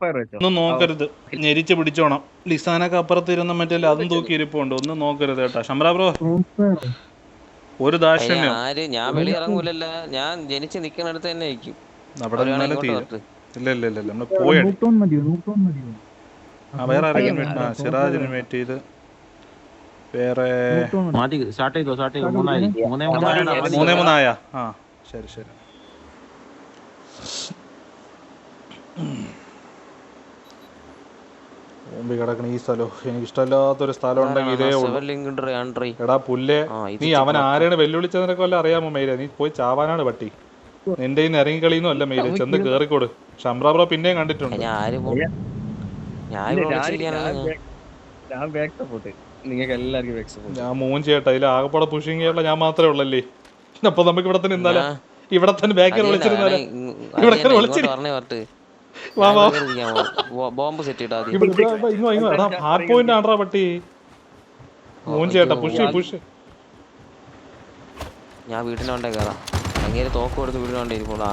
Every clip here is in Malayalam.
ഫയർ വെച്ചോ ഒന്നും നോക്കരുത്. ഞെരിച്ച് പിടിച്ചോണം. ലിസാനൊക്കെ അപ്പുറത്ത് ഇരുന്ന മറ്റേ അതും തൂക്കി ഇരിപ്പുണ്ട് ഒന്നും നോക്കരുത് കേട്ടാ. ശമ്രാ ബ്രോ. ഒരു ദാക്ഷിണ്യം. ആര്? ഞാൻ വെളി ഇറങ്ങൂലല്ല. ഞാൻ ജനിച്ച് നിക്കണടുത്ത് തന്നെ വരട്ടെ. ഇല്ല ഇല്ല ഇല്ല നമ്മൾ ആ വേറെ ആരെങ്കിലും സിറാജിന് വെയിറ്റ് ചെയ്ത്. വേറെ മൂന്നേ മൂന്നായ. ആ ശരി ശരി. മുമ്പിൽ കിടക്കണ ഈ സ്ഥലം. എനിക്ക് ഇഷ്ടമല്ലാത്തൊരു സ്ഥലം ഉണ്ടെങ്കിൽ ഇതേ ഉള്ളൂ. എടാ പുല്ലേ നീ അവൻ ആരെയാണ് വെല്ലുവിളിച്ചതിനൊക്കെ വല്ല അറിയാമോ മേര? നീ പോയി ചാവാനാണ് പട്ടി. നിന്റെ ഇന്ന് ഇറങ്ങി കളിയൊന്നും അല്ല മെയിലെ ചെന്ന് കേറിക്കോട്. ഷംറ ബ്രോ പിന്നെയും കണ്ടിട്ടുണ്ട്. ഞാൻ മൂന്ന് ചേട്ടാ ഇതിൽ ആകപ്പാടെ പുഷിങ് ചെയ്യാനുള്ള ഞാൻ മാത്രമേ ഉള്ളല്ലേ? അപ്പൊ നമുക്ക് ഇവിടെ തന്നെ ഇന്നാലോ ഇവിടെ തന്നെ ബാക്കിൽ വിളിച്ചിരുന്നാലോ? ഇവിടെ ബോംബ് സെറ്റ് ഹാർഡ് പോയിന്റ് പട്ടി. ചേട്ടാ പുഷ് പുഷ് ഞാൻ വീട്ടിനോണ്ടേ കയറാം അങ്ങേര് തോക്ക് കൊടുത്ത് വീട്ടിനോണ്ടേ ഇരിക്കുള്ളൂ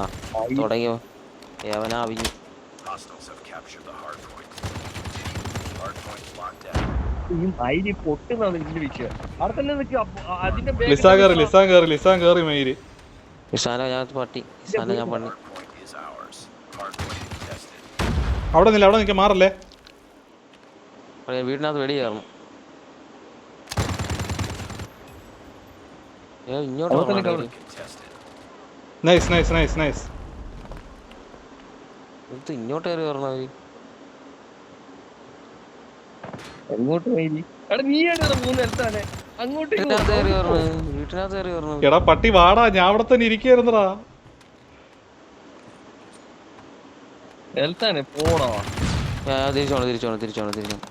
തുടങ്ങിയോ? ഏവനാ അവിഞ്ഞു. പൊട്ടുന്നാണ് ഇതിന്റെ വിഷയം. അവിടെ തന്നെ നിൽക്കുക അതിന്റെ ലിസാൻ ലിസാൻ ഞാൻ പട്ടി. ഞാൻ പണി. അവിടെ നില്ല അവിടെ നിൽക്കാൻ മാറല്ലേ? വീടിനകത്ത് വെടി കയറണം. നൈസ് നൈസ് നൈസ് നൈസ് ഇത് ഇങ്ങോട്ട് കയറി എങ്ങോട്ട് അങ്ങോട്ടേക്ക് വീട്ടിനകത്ത് കയറി എടാ പട്ടി വാടാ ഞാൻ അവിടെ തന്നെ ഇരിക്കായിരുന്നടാ സ്ഥലത്താണ് പോണോ തിരിച്ചോണം തിരിച്ചോണം തിരിച്ചോണം തിരിച്ചോണം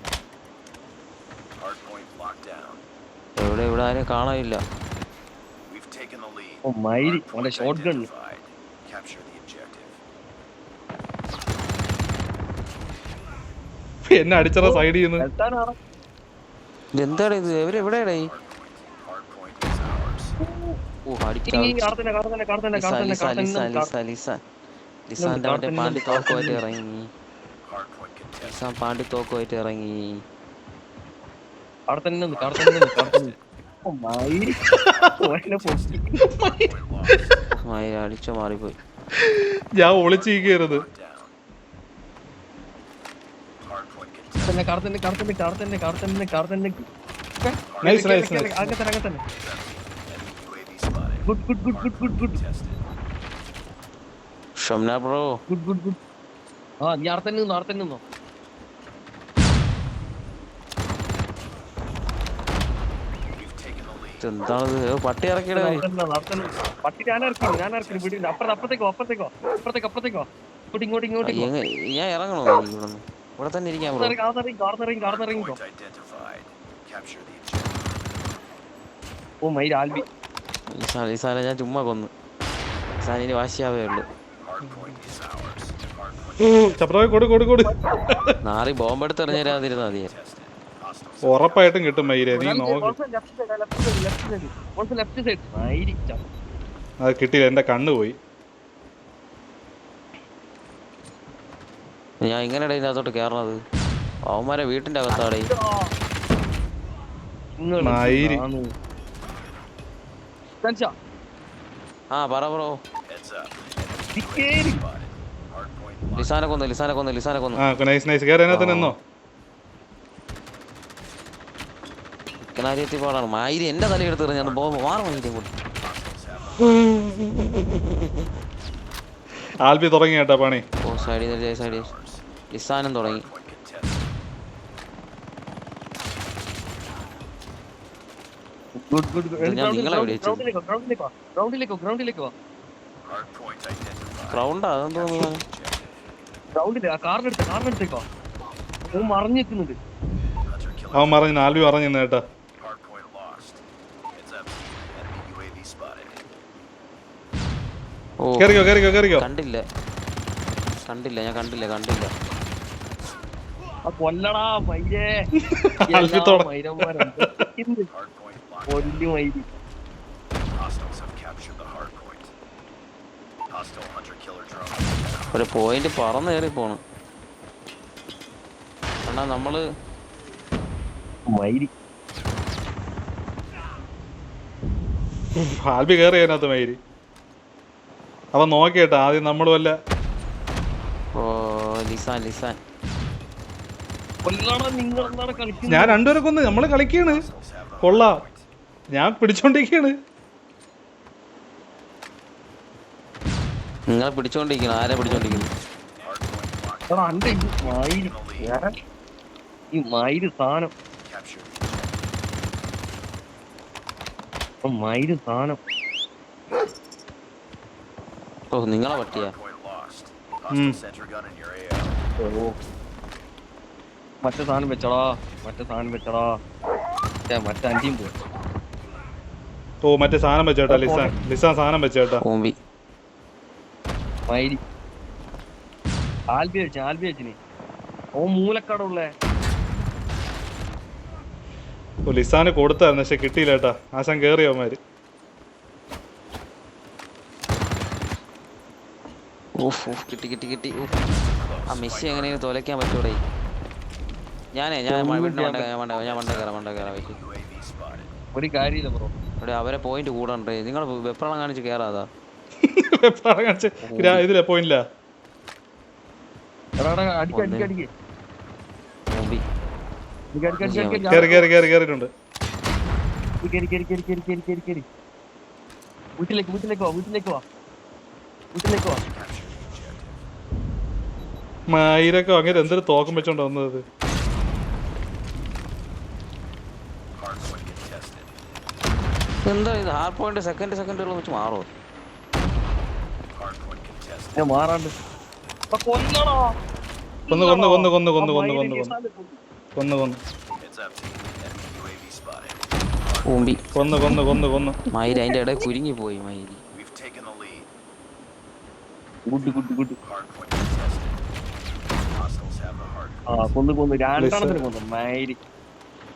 എവിടെ ഇവിടെ ആരും കാണാനില്ല. ഓ മൈരി അവന്റെ ഷോട്ട് ഗൺ എന്നെ അടിച്ചറ സൈഡിൽ നിന്ന് ആടെ. ഇതെന്താണ് ഇത് ഇവർ എവിടെയാണ്? ഈ ഓ അടിച്ച ഈ പാണ്ടി തോക്ക് മറ്റേ പാണ്ടി തോക്കുമായിട്ട് ഇറങ്ങി. ലിസ പാണ്ടി തോക്കുമായിട്ട് ഇറങ്ങി. അവിടെ തന്നെ അവിടെ തന്നെ അടിച്ചു മാറിപ്പോയി. ഞാൻ ഒളിച്ചിരിക്കരുത് കറുത്തന്നെ കറുത്തന്നെ കറുത്തന്നെ കറുത്തന്നെ കറുത്തന്നെ. അകത്തന്നെ അകത്തന്നെ good good good good good good Shamna bro good good good ആ നീ അവിടെ തന്നെ നിന്നോ അവിടെ തന്നെ നിന്നോ. എന്താണത് പട്ടി ഇറക്കിയിടേ. പട്ടി ഞാൻ ഇറക്കി ഞാൻ ഇറക്കി വീട്ടിൽ അപ്പുറത്ത് അപ്പുറത്തേക്കോ അപ്പുറത്തേക്കോ അപ്പുറത്തേക്ക് അപ്പുറത്തേക്കോ. ഇങ്ങോട്ട് ഇങ്ങോട്ട് ഇങ്ങോട്ട് ഞാൻ ഇറങ്ങണോ ഇവിടെ ഇവിടെ തന്നെ ഇരിക്കാൻ ഓ മൈ ആൽബി സാല സാല ഞാൻ ചുമ്മാ കൊന്നു. ഇനി വാശിയാവേ ഉള്ളു ചപ്രവെ കൊടു കൊടു കൊടു. നാറി ബോംബ് എടുത്ത് എറിഞ്ഞിരാതിരുന്നാ നീ ഉറപ്പായിട്ടും കിട്ടും മയിരെ നീ നോക്ക്. ലെഫ്റ്റ് സൈഡ് മൈരി അത് കിട്ടിയില്ല എന്റെ കണ്ണ് പോയി. ഞാൻ ഇങ്ങനെ ഇതിനകത്തോട്ട് കേറണത്. അവന്മാരെ വീട്ടിന്റെ അകത്താടേ. ആ പറ ബ്രോ. ലിസാനെ കൊന്നു ലിസാനെ കൊന്നു ലിസാനെ കൊന്നു. ആ നൈസ് നൈസ് കേറി അതിനകത്ത് നിന്നോ? കിണാരിയത്തി പാടാണ്. മായിരി എന്റെ തലയെടുത്ത് എറിഞ്ഞാണ് ബോംബ് മാറി അങ്ങോട്ട്. ആൽബി തുടങ്ങി കേട്ടോ പണി. ഓ സൈഡിൽ സൈഡിൽ ലിസാനും തുടങ്ങി. ഗുഡ് ഞാൻ നിങ്ങളെ. ഗ്രൗണ്ടിലേക്കോ ഗ്രൗണ്ടിലേക്കോ ഗ്രൗണ്ടിലേക്കോ ഗ്രൗണ്ടിലേക്കോ ക്രൗണ്ടാ അതെന്ന് തോന്നുന്നു? ഗ്രൗണ്ടിൽ ആ കാറിനെടുത്ത് കാറിനെടുത്തേക്കോ ഓ മറിഞ്ഞു നിൽക്കുന്നുണ്ട്. അവൻ പറഞ്ഞു ആൽബി പറഞ്ഞു കേട്ടാ. ഓ കേറിക്കോ കേറിക്കോ കേറിക്കോ. കണ്ടില്ല. കണ്ടില്ല ഞാൻ കണ്ടില്ല കണ്ടില്ല. ആ കൊല്ലടാ മൈരേ. കൊല്ലു മൈരി. ഒരു പോയിന്റ് പറന്ന് കയറി പോണു. അണ്ണാ നമ്മൾ മൈരി ആൽബി കയറി അതിനകത്ത് മൈരി അവൻ നോക്കിയേട്ടാ ആദ്യം നമ്മൾ വല്ല ഓ ലിസാൻ ലിസാൻ. ഞാൻ രണ്ടുപേരെ കൊന്ന് നമ്മൾ കളിക്കാണ് കൊള്ളാ. ഞാൻ പിടിച്ചോണ്ടിരിക്കാണ് നിങ്ങളെ പിടിച്ചോണ്ടിരിക്കുന്നു. ആരെ പിടിച്ചോണ്ടിരിക്കുന്നു? ഈ മയിൽ. സാധനം. മയിൽ സാധനം. ഓ നിങ്ങളെ പട്ടിയാ മറ്റേ സാധനം വെച്ചടാ. മറ്റേ സാധനം വെച്ചടാ. മറ്റേ അഞ്ചിയും പോയി. ഓ മറ്റേ സാധനം വെച്ചേട്ടാ ലിസാൻ ലിസാൻ സാധനം വെച്ചേട്ടാ. ഓമ്പി മയിൽ. ആൽബി വെച്ചു ആൽബി വെച്ചിന് ഓ മൂലക്കടവുള്ളേ ഓ ലിസാന് കൊടുത്തായിരുന്നു പക്ഷെ കിട്ടിയില്ല കേട്ടാ. ആശാൻ കയറി അവന്മാര്? ഊഫ് ഊഫ് കിട്ടി കിട്ടി ആ മെസ്സി എങ്ങനെയും തോലയ്ക്കാൻ പറ്റൂടെ? ഞാനേ ഞാൻ ഒരു കാര്യമില്ല ബ്രോ. ഇവിടെ അവരെ പോയിന്റ് കൂടണ്ടേ? നിങ്ങൾ വെപ്രളം കാണിച്ച് മായിരക്കോ കേറി കേറി കേറി വാ വാ. അങ്ങനെ എന്തൊരു തോക്കം വെച്ചോണ്ട് വന്നത്? എന്താ ഇത്? ആർ പോയിന്റ് സെക്കൻഡ് സെക്കൻഡുകൾ വെച്ച് മാറുമോ ഞാൻ മാറാണ്ട്. കൊന്നു കൊന്നു കൊന്നു കൊന്നു കൊന്നു കൊന്നു കൊന്നു കൊന്നു. കൊന്നു കൊന്ന്. കൊന്ന് കൊന്നു. കൊന്ന് കൊന്ന് ഓമ്പി കൊന്ന് കൊന്ന് കൊന്ന് കൊന്ന്. മയിൽ അതിന്റെ ഇടയിൽ കുരുങ്ങി പോയി മയിൽ. Good good good. ആ കൊന്നു കൊന്നു. രണ്ടെണ്ണത്തിന് കൊന്നു. മയിൽ.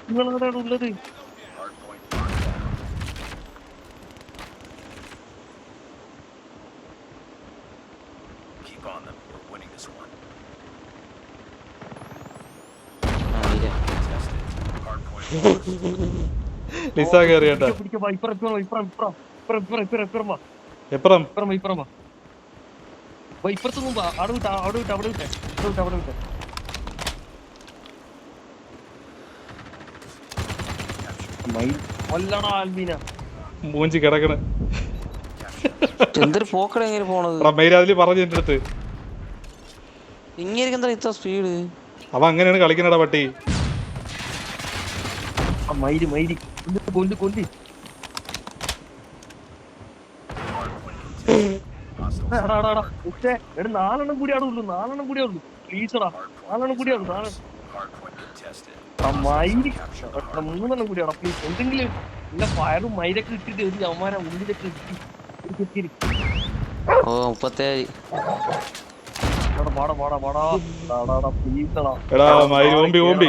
നിങ്ങൾ എവിടെയാണ് ഉള്ളത് മയിൽ ലിസ കയറി കേട്ടാ പിടിക്ക്, പിടിക്ക്, വാ, ഇപ്പുറം ഇപ്പുറം ഇപ്പുറം ഇപ്പുറം ഇപ്പുറം ഇപ്പുറം ഇപ്പുറം ഇപ്പുറം വാ. എപ്പറം? ഇപ്പുറം വാ, ഇപ്പുറം വാ. വാ, ഇപ്പുറത്തൊന്നും വാ. അവിടെ വിട്ട അവിടെ വിട്ട അവിടെ വിട്ടെ. അവിടെ വിട്ട അവിടെ വിട്ടെ. മയിൽ കൊല്ലടാ ആൽബീന. മൂഞ്ചി കിടക്കണ്. എന്തൊരു പോക്കട എങ്ങനെ പോണത്? എടാ മയിരാതിൽ പറഞ്ഞു എന്റെ അടുത്ത്. ഇങ്ങനെ എന്താ ഇത്ര സ്പീഡ് അവ അങ്ങനെയാണ് കളിക്കണടാ പട്ടി. മയിൽ മയിൽ കൊല്ലു കൊല്ലു കൊല്ലു പക്ഷേ എടാ നാലെണ്ണം കൂടിയാണ് ഉള്ളു നാലെണ്ണം കൂടിയേ ഉള്ളു. പ്ലീസടാ നാലെണ്ണം കൂടിയേ ഉള്ളു നാളെ മൂന്നെണ്ണം കൂടിയാടാ പ്ലീസ് എന്തെങ്കിലും ഇല്ല ഫയറും മൈരൊക്കെ ഇട്ടിട്ട് ഒരു അവന്മാരെ ഉള്ളിലൊക്കെ ഇട്ടി ഒരു കുത്തിരി. ഓ മുപ്പത്തേഴ്. എടാ പാടാ പാടാ പാടാ പ്ലീസടാ എടാ ഓമ്പി ഓമ്പി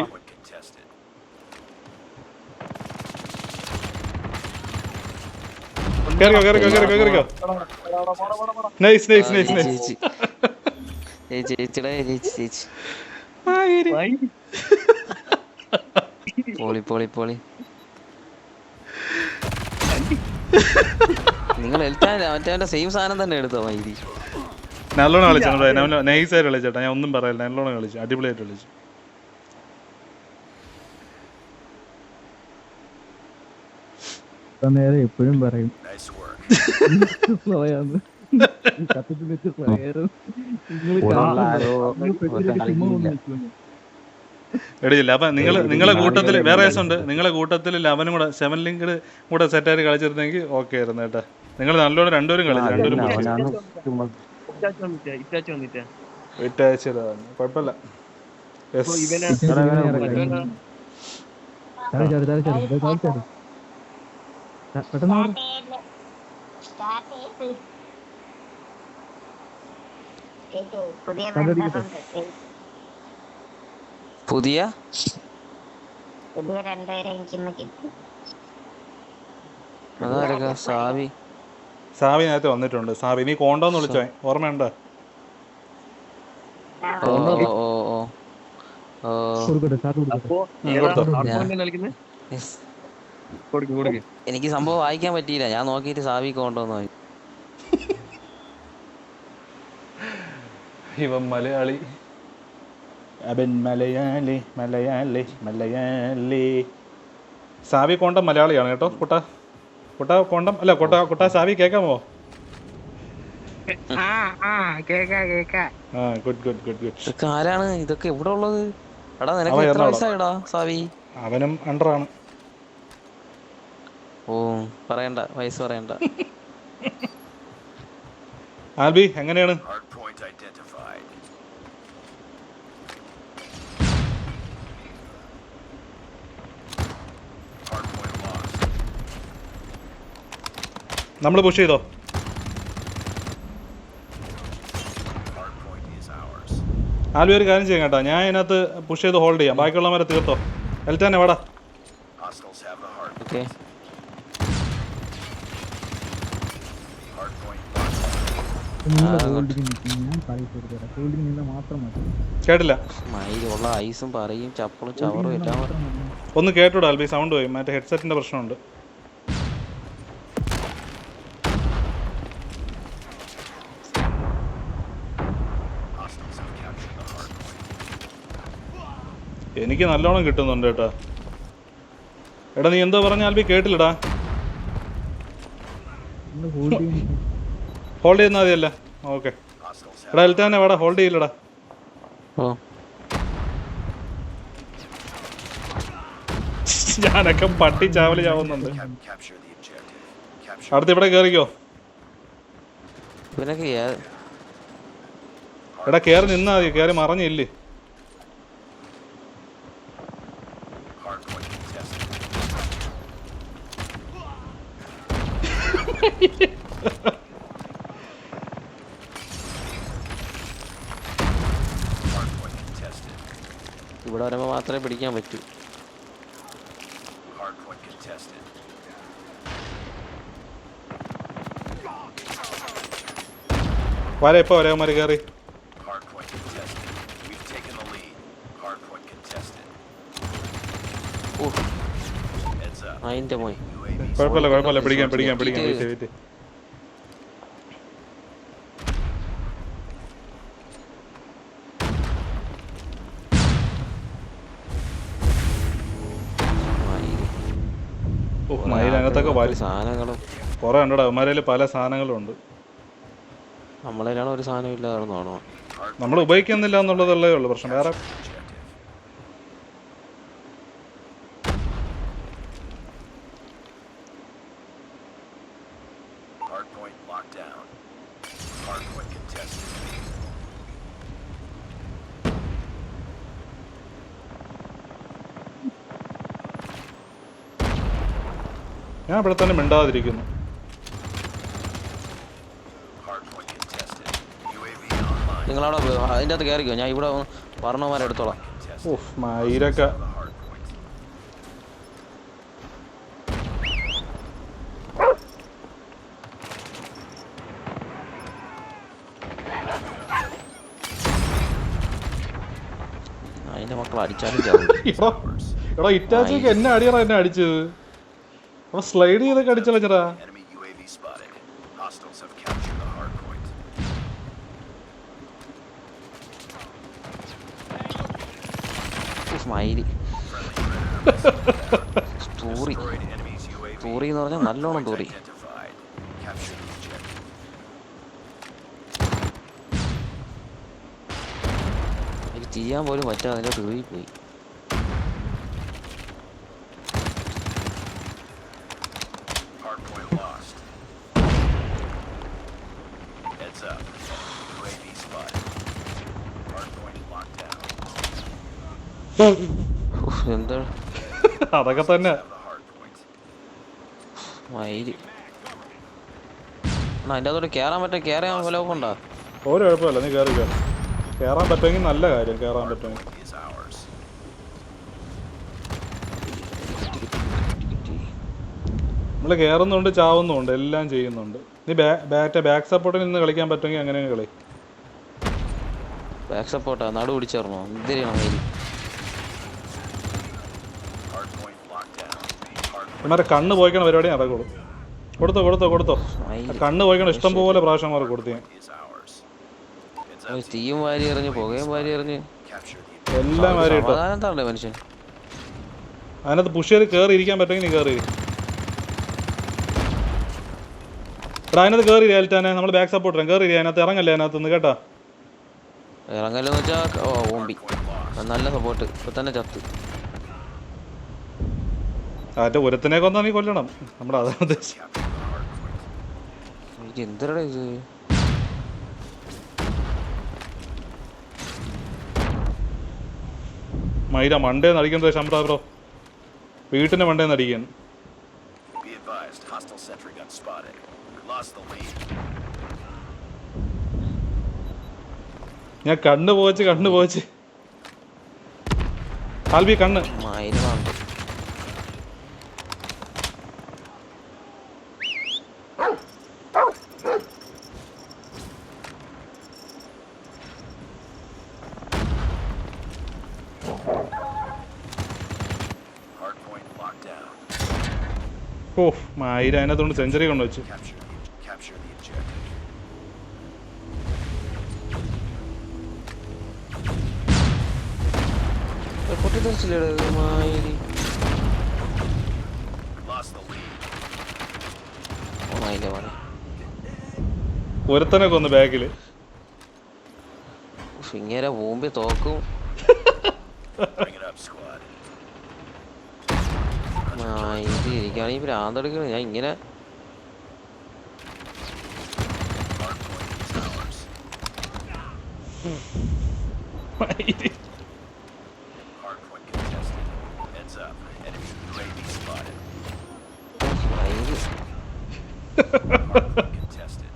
കേറിക്കോ കേറിക്കോ കേറിക്കോ കേറിക്കോ. നൈസ് നൈസ് നൈസ് നൈസ് ചേച്ചി ചേച്ചി ചേച്ചിടെ ചേച്ചി ചേച്ചി പോളി പോളി പോളി. നിങ്ങൾ മറ്റേ സെയിം സാധനം തന്നെ എടുത്തോ മൈരി നല്ലോണം കളിച്ചോ നൈസ് ആയിട്ട് കളിച്ചേട്ടാ ഞാൻ ഒന്നും പറയില്ല. നല്ലോണം കളിച്ചു. അടിപൊളിയായിട്ട് കളിച്ചു. നേരെ എപ്പോഴും പറയും. സ്ലോയാന്ന് സത്യത്തിൽ വെച്ച് സ്ലോയായിരുന്നു എടിയില്ല അപ്പൊ നിങ്ങൾ നിങ്ങളെ കൂട്ടത്തിൽ വേറെ ഉണ്ട് നിങ്ങളെ കൂട്ടത്തിൽ ലവനും കൂടെ സെവൻ ലിങ്ക് കൂടെ സെറ്റായിട്ട് കളിച്ചിരുന്നെങ്കിൽ ഓക്കെ ആയിരുന്നു കേട്ടാ. നിങ്ങൾ നല്ലോണം രണ്ടുപേരും കളിച്ചു രണ്ടുപേരും ഇറ്റാച്ചി വന്നിട്ടാ ഇറ്റാച്ചി വന്നിട്ടാ വിട്ടാഴ്ചയിലാണ് കുഴപ്പമില്ല. പുതിയ. പുതിയ പുതിയ രണ്ടുപേരെ എനിക്കിന്ന് കിട്ടി അതാരൊക്കെ സാവി സാവി നേരത്തെ വന്നിട്ടുണ്ട് സാവി നീ കോണ്ടോന്ന് വിളിച്ചോ ഓർമ്മയുണ്ടോ ഓ ഓ ഓ ഓ എനിക്ക് സംഭവം വായിക്കാൻ പറ്റിയില്ല. ഞാൻ നോക്കിയിട്ട് സാവി കൊണ്ടുവന്നു. ഇവൻ മലയാളി. അവൻ മലയാളി മലയാളി മലയാളി. സാവി കോണ്ടം മലയാളിയാണ് കേട്ടോ കുട്ട. കുട്ട കോണ്ടം അല്ല കുട്ട കുട്ട സാവി കേക്കാമോ? ആ ആ കേക്കാ കേക്കാ. ആ ഗുഡ് ഗുഡ് ഗുഡ് ഗുഡ് ഇതൊക്കെ ആരാണ്? ഇതൊക്കെ എവിടെ ഉള്ളത്? എടാ നിനക്ക് എത്ര. വയസ്സായടാ സാവി അവനും അണ്ടറാണ് ഓ പറയണ്ട വയസ്സ് പറയണ്ട. ആൽബി എങ്ങനെയാണ്. നമ്മൾ പുഷ് ചെയ്തോ? ആൽബി ഒരു കാര്യം ചെയ്യാം കേട്ടോ. ഞാൻ ഇതിനകത്ത് പുഷ് ചെയ്ത് ഹോൾഡ് ചെയ്യാം. ബാക്കിയുള്ളവരെ തീർത്തോ. എൽറ്റാനെ വാടാ. ഓക്കെ കേട്ടില്ല. മയിലുള്ള ഐസും പറയും ചപ്പളും ചവറും എല്ലാം. ഒന്ന് കേട്ടോടാ ആൽബി സൗണ്ട് പോയി. മറ്റേ ഹെഡ്സെറ്റിന്റെ പ്രശ്നമുണ്ട്. എനിക്ക് നല്ലോണം കിട്ടുന്നുണ്ട് കേട്ടോ. എടാ നീ എന്തോ പറഞ്ഞ ആൽബി കേട്ടില്ലടാ. ഹോൾഡ് ചെയ്യുന്ന മതിയല്ല? ഓക്കെ എടാ എൽറ്റാനെ വേടാ ഹോൾഡ് ചെയ്യില്ലടാ. ഞാനൊക്കെ പട്ടി ചാവൽ ചാവുന്നുണ്ട്. അടുത്ത് ഇവിടെ കേറിക്കോ. എടാ കേറി നിന്നാ മതി കേറി മറഞ്ഞില്ലേ. Ha ha Hardpoint ഇവിടെ വരുമ്പോ മാത്രമേ പിടിക്കാൻ പറ്റൂ Hardpoint contested. വരെ വരവന്മാര് കയറി കുഴപ്പമില്ല കുഴപ്പമില്ല പിടിക്കാം പിടിക്കാം പിടിക്കാം വെയിറ്റ് വെയിറ്റ് വലി സാധനങ്ങളും കുറെ ഉണ്ടോ അവന്മാരിൽ പല സാധനങ്ങളും ഉണ്ട് നമ്മളതിലാണ് ഒരു സാധനം ഇല്ലാതെ കാണുക നമ്മൾ ഉപയോഗിക്കുന്നില്ല എന്നുള്ളതല്ലേ ഉള്ളു പ്രശ്നം വേറെ. Hardpoint locked down. Hardpoint contested. ഞാൻ ഇവിടെ തന്നെ മിണ്ടാതിരിക്കുന്നു. നിങ്ങൾ അവിടെ. നിങ്ങളവിടെ വ- അകത്ത് കയറിക്കോ. ഞാൻ ഇവിടെ വർണമാരെ എടുത്തോളാം. The hardpoint. അതിന്റെ മക്കൾ അടിച്ചാലും എടാ ഇറ്റാച്ചിക്ക് എന്നെ അടിയറ എന്നെ അടിച്ചത്. സ്ലൈഡ് ചെയ്ത് കടിച്ചല്ലോ ചെറ. നല്ലോണം തോറി. ചെയ്യാൻ പോലും പറ്റാതെ പോയി ഉഫ്, എന്താ? അതൊക്കെ തന്നെ. വൈരി. മയിൽ അതിന്റെ അതോടെ കേറാൻ പറ്റാ കേറാൻ വല്ലതുണ്ടോ ഒരു കുഴപ്പമില്ല നീ കേറി കേറി. കേറാൻ പറ്റുമെങ്കിൽ നല്ല കാര്യം കേറാൻ പറ്റുമെങ്കിൽ. നമ്മൾ കേറുന്നുണ്ട് ചാവുന്നുണ്ട് എല്ലാം ചെയ്യുന്നുണ്ട്. നീ ബാറ്റ് ബാക്ക് സപ്പോർട്ടിൽ നിന്ന് കളിക്കാൻ പറ്റുമെങ്കിൽ അങ്ങനെ കളി. ബാക്ക് സപ്പോർട്ടാ? നടു പിടിച്ചേർന്നോ എന്തിനാണ് മയിൽ ഇമാരെ കണ്ണ് പോയിക്കണ പരിപാടി നടക്കുള്ളൂ കൊടുത്തോ കൊടുത്തോ കൊടുത്തോ. കണ്ണ് പോയിക്കണ ഇഷ്ടം പോലെ പ്രാവശ്യമാർ കൊടുത്തു ഞാൻ വാരി എറിഞ്ഞ് പുകയും വാരി എറിഞ്ഞ് എല്ലാം ഇട്ടോ മനുഷ്യൻ അതിനകത്ത് പുഷ് കേറി കയറി ഇരിക്കാൻ പറ്റുമെങ്കിൽ നീ കയറി എടാ അതിനകത്ത് കയറി ഏൽറ്റാനെ നമ്മൾ ബാക്ക് സപ്പോർട്ടറാൻ കയറി അതിനകത്ത് ഇറങ്ങല്ലേ അതിനകത്ത് നിന്ന് കേട്ടാ ഇറങ്ങലെന്ന് ഓമ്പി നല്ല സപ്പോർട്ട് ഇപ്പൊ തന്നെ ചത്ത് അതിന്റെ ഉരത്തിനെ കൊന്നാ നീ കൊല്ലണം? നമ്മുടെ അതാണ് ഉദ്ദേശം. ഇത് മൈര മണ്ടേന്ന് അടിക്കുന്ന ശമ്പറ ബ്രോ. വീട്ടിന്റെ മണ്ടേന്ന് അടിക്കാൻ ഞാൻ കണ്ണ് പോവച്ച് കണ്ണ് പോവച്ച്. ആൽബി കണ്ണ്. മയിലുണ്ട് Hardpoint locked down. ഓ മൈര അതിനകത്തോണ്ട് സെഞ്ചുറി കൊണ്ടുവച്ചു Capture the capture the objective. പൊട്ടിത്തെറിച്ചില്ലേടാ മയിൽ We lost the അതിനകത്തോണ്ട്. സെഞ്ചുറി കൊണ്ട് വെച്ചു. ഒരുത്തനെ കൊന്ന് ബാക്കിൽ ഇങ്ങനെ പോകുമ്പോ തോക്കും. Spotted. മയിൽ Hardpoint contested.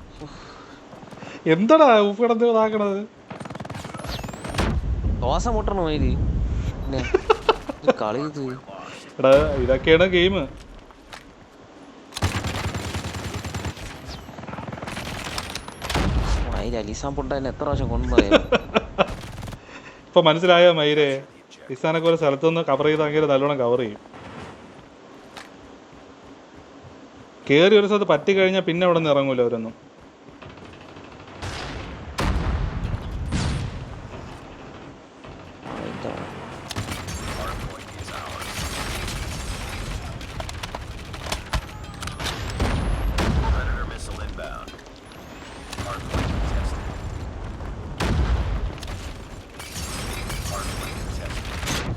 എന്താടാ ഉപ്പ് കിടന്ന് ഇതാക്കണത് ദോശ മുട്ടണോ ഇത് കളി ഇത് എടാ ഇതൊക്കെയാണ് ഗെയിം. ഇപ്പൊ മനസ്സിലായോ മൈരേ ഇസാനൊക്കെ ഒരു സ്ഥലത്തുനിന്ന് കവർ ചെയ്താങ്കിൽ നല്ലോണം കവർ ചെയ്യും. കേറി ഒരു സ്ഥലത്ത് പറ്റി കഴിഞ്ഞാൽ പിന്നെ അവിടെ നിന്ന് ഇറങ്ങൂല അവരൊന്നും Hardpoint is ours. Predator missile inbound. Hardpoint contested. Hardpoint contested.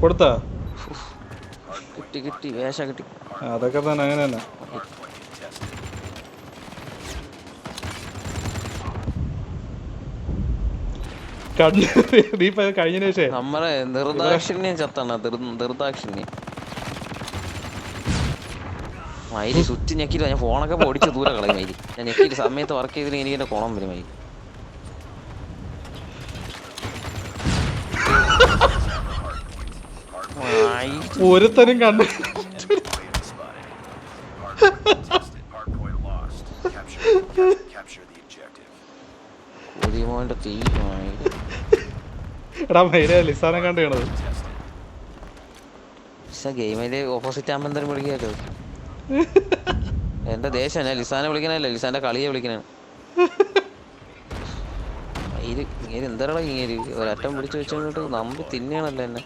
കൊടുത്താ? കിട്ടി കിട്ടി വേഷ കിട്ടി. അതൊക്കെ തന്നെ അങ്ങനെ തന്നെ. കണ്ണ് നീ ശേഷം. നമ്മളെ ചത്താണ് സ്വിച്ച് ഞാൻ ഫോണൊക്കെ പൊടിച്ച് ദൂരെ കളയും മൈരി ഞാൻ ഞെക്കിയിട്ട് സമയത്ത് വർക്ക് ചെയ്തില്ലെങ്കിൽ എനിക്ക് എന്റെ കോണം വരും മയിൽ മയിൽ ഒരുത്തനും കണ്ണ് UAV spotted. Hardpoint contested. Hardpoint lost. Capture, cap- capture കൊതിമോന്റെ തീ എടാ മൈര ലിസാനെ കണ്ടു. ഗെയിമിൽ ഓപ്പോസിറ്റ് ആകുമ്പോൾ എന്തായാലും വിളിക്കാമല്ലോ എന്റെ ദേശം ഞാൻ ലിസാനെ വിളിക്കണല്ല ലിസാന്റെ കളിയെ വിളിക്കണേ ഇങ്ങനെ എന്താടാ ഇങ്ങനെ ഒരറ്റം പിടിച്ചു വെച്ചോട്ട് നമ്പി തിന്നണല്ലോ എന്നെ.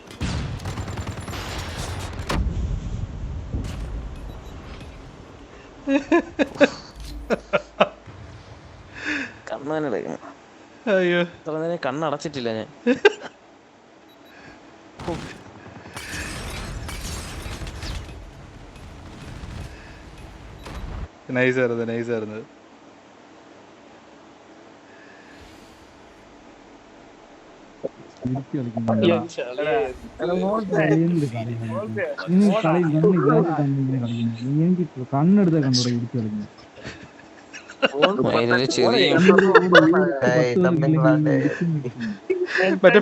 കണ്ണ് തന്നെ എടുക്കണം അയ്യോ. ഇത്ര നേരം കണ്ണടച്ചിട്ടില്ല ഞാൻ. നൈസ് ആയിരുന്നു നൈസ് ആയിരുന്നു ഇടിച്ച് കളിക്കുന്നുണ്ട് എന്ത് കളിയാണ് നീ കളി കണ്ണ് ഇല്ലാത്ത കണ്ണിങ്ങനെ കളിക്കുന്നു നീ എനിക്ക് കണ്ണെടുത്ത കണ്ടൂടെ ഇടിച്ച് കളിക്കുന്നു. അതിലൊരു ചെറിയ മറ്റേ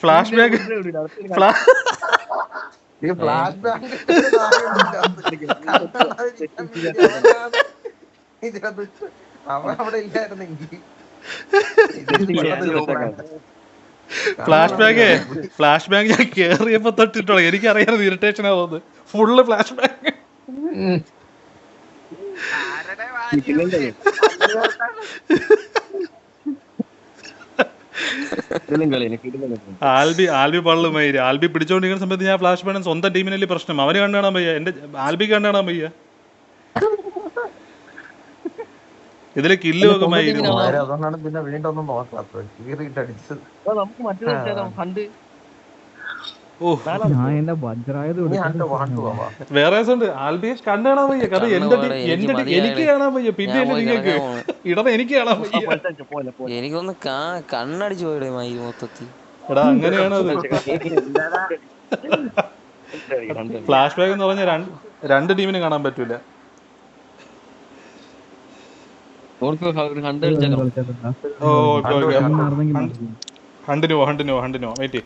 ഫ്ലാഷ് ബാക്ക് ഫ്ലാ ഫ്ലാഷ് ബാങ്ക് അവൻ അവിടെ ഇല്ലായിരുന്നെങ്കിൽ. ഫ്ലാഷ് ബാക്ക് ഫ്ലാഷ് ബാക്ക് ഞാൻ കേറിയപ്പോ തൊട്ടിട്ടോ എനിക്കറിയാതെ ഇറിറ്റേഷൻ ആവുന്നത്. Full flash back Albi Albi Pallur മയിര് ആൽബി പിടിച്ചോണ്ടിരിക്കുന്ന സമയത്ത് ഞാൻ ഫ്ലാഷ് ബാൻ സ്വന്തം ടീമിനല്ലേ പ്രശ്നം? അവന് കണ്ടാണാൻ വയ്യ. എന്റെ ആൽബിക്ക് കണ്ടാണാൻ വയ്യ. ഇതിൽ കില്ല് അതുകൊണ്ടാണ് പിന്നെ വീണ്ടും ഒന്നും നോക്കാത്തത്. കീറിയിട്ട് അടിച്ച് നമുക്ക് വേറെ ഉണ്ട്? ആൽബിയെ കാണാൻ വയ്യ കാരണം എന്റെ എനിക്ക് എന്റെ എനിക്ക് കാണാൻ വയ്യ. പിന്നെ എന്റെ നിങ്ങൾക്ക് ഇടത് എനിക്ക് കാണാൻ വയ്യ. എനിക്കൊന്ന് കാ കണ്ണടിച്ചു പോയി മൊത്തത്തിൽ. എടാ അങ്ങനെയാണ് അത് ഫ്ലാഷ് ബാക്ക് എന്ന് പറഞ്ഞ രണ്ട് രണ്ട് ടീമിനും കാണാൻ പറ്റൂല. ഓർക്ക് ഹണ്ട് കളിച്ചാലോ ഓ ഹണ്ടിനോ ഹണ്ടിനോ ഹണ്ടിനോ വെയിറ്റ്